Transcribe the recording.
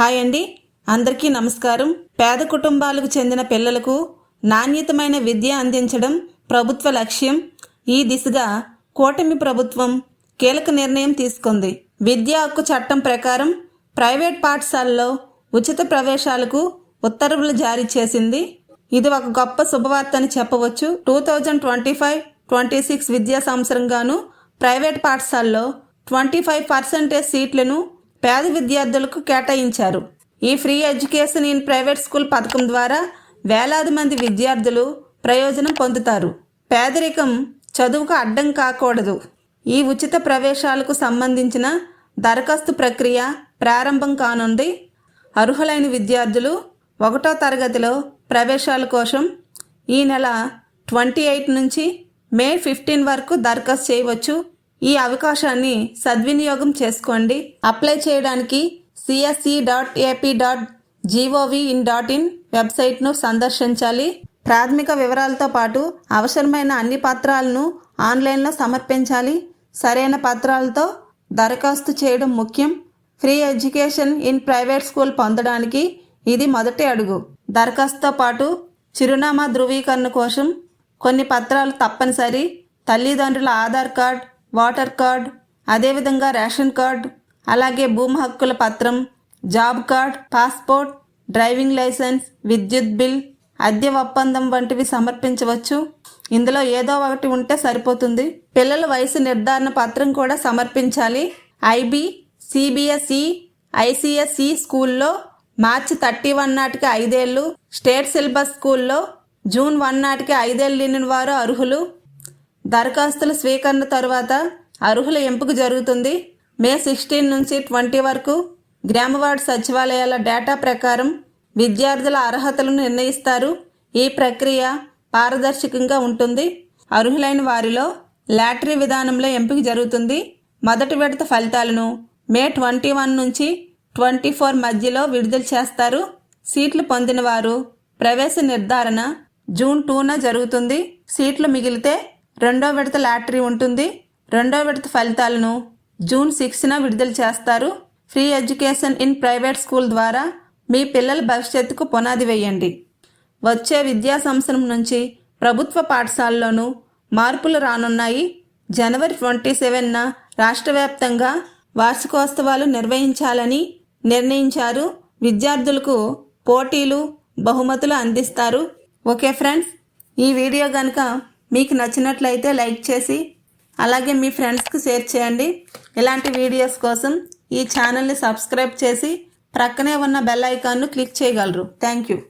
Hi అండి. అందరికీ నమస్కారం. పేద కుటుంబాలకు చెందిన పిల్లలకు నాణ్యతమైన విద్య అందించడం ప్రభుత్వ లక్ష్యం. ఈ దిశగా కూటమి ప్రభుత్వం కీలక నిర్ణయం తీసుకుంది. విద్యా హక్కు చట్టం ప్రకారం ప్రైవేట్ పాఠశాలలో ఉచిత ప్రవేశాలకు ఉత్తర్వులు జారీ చేసింది. ఇది ఒక గొప్ప శుభవార్త అని చెప్పవచ్చు. Two thousand twenty five twenty six విద్యా సంవత్సరంగాను ప్రైవేట్ పాఠశాలలో ట్వంటీ ఫైవ్ పర్సెంటేజ్ సీట్లను పేద విద్యార్థులకు కేటాయించారు. ఈ free education in private school పథకం ద్వారా వేలాది మంది విద్యార్థులు ప్రయోజనం పొందుతారు. పేదరికం చదువుకు అడ్డం కాకూడదు. ఈ ఉచిత ప్రవేశాలకు సంబంధించిన దరఖాస్తు ప్రక్రియ ప్రారంభం కానుంది. అర్హులైన విద్యార్థులు ఒకటో తరగతిలో ప్రవేశాల కోసం ఈ నెల ట్వంటీ ఎయిట్ నుంచి మే ఫిఫ్టీన్ వరకు దరఖాస్తు చేయవచ్చు. ఈ అవకాశాన్ని సద్వినియోగం చేసుకోండి. అప్లై చేయడానికి CSE dot AP dot GOV in dot in వెబ్సైట్ను సందర్శించాలి. ప్రాథమిక వివరాలతో పాటు అవసరమైన అన్ని పత్రాలను ఆన్లైన్లో సమర్పించాలి. సరైన పత్రాలతో దరఖాస్తు చేయడం ముఖ్యం. Free education in private school పొందడానికి ఇది మొదటి అడుగు. దరఖాస్తుతో పాటు చిరునామా ధృవీకరణ కోసం కొన్ని పత్రాలు తప్పనిసరి. తల్లిదండ్రుల ఆధార్ కార్డ్ వాటర్ కార్డ్ అదేవిధంగా రేషన్ కార్డ్ అలాగే భూమి హక్కుల పత్రం job card passport driving licence విద్యుత్ బిల్ అద్దె ఒప్పందం వంటివి సమర్పించవచ్చు. ఇందులో ఏదో ఒకటి ఉంటే సరిపోతుంది. పిల్లల వయసు నిర్ధారణ పత్రం కూడా సమర్పించాలి. ఐబీ సిబిఎస్ఈ ఐసిఎస్ఈ స్కూల్లో మార్చి థర్టీ వన్ నాటికి ఐదేళ్ళు స్టేట్ సిలబస్ స్కూల్లో జూన్ వన్ నాటికి ఐదేళ్ళు నిండిన వారు అర్హులు. దరఖాస్తుల స్వీకరణ తరువాత అర్హుల ఎంపిక జరుగుతుంది. మే సిక్స్టీన్ నుంచి ట్వంటీ వరకు గ్రామవార్డు సచివాలయాల డేటా ప్రకారం విద్యార్థుల అర్హతలను నిర్ణయిస్తారు. ఈ ప్రక్రియ పారదర్శకంగా ఉంటుంది. అర్హులైన వారిలో లాటరీ విధానంలో ఎంపిక జరుగుతుంది. మొదటి విడత ఫలితాలను మే ట్వంటీ వన్ నుంచి ట్వంటీ ఫోర్ మధ్యలో విడుదల చేస్తారు. సీట్లు పొందిన వారు ప్రవేశ నిర్ధారణ జూన్ టూన జరుగుతుంది. సీట్లు మిగిలితే రెండో విడత లాటరీ ఉంటుంది. రెండో విడత ఫలితాలను జూన్ సిక్స్న విడుదల చేస్తారు. Free education in private school ద్వారా మీ పిల్లల భవిష్యత్తుకు పునాది వేయండి. వచ్చే విద్యా సంవత్సరం నుంచి ప్రభుత్వ పాఠశాలలోనూ మార్పులు రానున్నాయి. జనవరి ట్వంటీ సెవెన్న రాష్ట్ర వ్యాప్తంగా వార్షికోత్సవాలు నిర్వహించాలని నిర్ణయించారు. విద్యార్థులకు పోటీలు బహుమతులు అందిస్తారు. ఓకే ఫ్రెండ్స్ ఈ వీడియో కనుక మీకు నచ్చినట్లయితే లైక్ చేసి అలాగే మీ ఫ్రెండ్స్కి షేర్ చేయండి. ఇలాంటి వీడియోస్ కోసం ఈ ఛానల్ని సబ్స్క్రైబ్ చేసి ప్రక్కనే ఉన్న బెల్ ఐకాన్ను క్లిక్ చేయగలరు. Thank you.